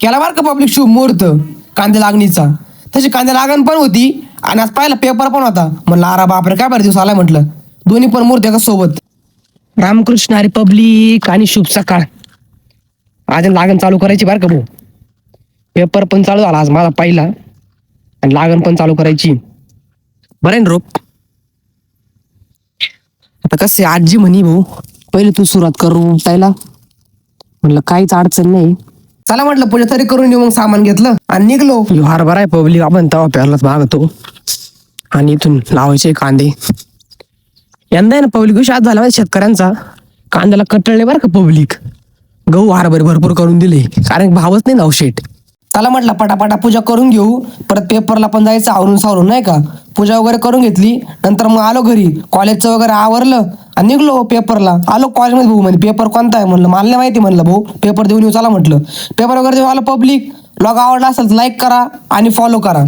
केला बरं का पब्लिक शुभ मुहूर्त कांदे लागणीचा. तशी कांदे लागण पण होती आणि आज पाहिला पेपर पण होता. म्हणलं अरे बापरे काय बरं दिवस आलाय म्हटलं. दोन्ही पण मुहूर्त एका सोबत. रामकृष्ण हरी पब्लिक आणि शुभ सकाळ आज लागण चालू करायची बरं का भाऊ? पेपर पण चालू झाला आज माझा पहिला. आणि लागण पण चालू करायची. बरं आहे ना रोप? आता कसे आजी म्हणी भाऊ पहिले तू सुरुवात करू त्याला. म्हणलं काहीच अडचण नाही. चला म्हटलं पूजा तरी करून येऊ मग सामान घेतलं. आणि निघलो. हार बरा आहे पब्लिक आपण तवा प्यारलाच भागतो. आणि इथून लावायचे कांदे. यंदा आहे ना पब्लिक विषय आज झाला माहिती शेतकऱ्यांचा. कांद्याला कटळले बरं का पब्लिक. गहू हरभरे भरपूर करून दिले. कारण भावच नाही नाव शेट चला म्हटलं पटापटा पूजा करून घेऊ. परत पेपरला पण जायचं आवरून सावरून नाही का? पूजा वगैरे करून घेतली. नंतर मग आलो घरी. कॉलेजचं वगैरे आवरलं. आणि निघलो पेपरला. आलो कॉलेजमध्ये भाऊ म्हणजे पेपर कोणता आहे? म्हणलं मला नाही माहिती म्हणलं भाऊ. पेपर देऊन येऊ चला म्हटलं. पेपर वगैरे देऊन आलो पब्लिक लोक आवडला असेल तर लाईक करा आणि फॉलो करा.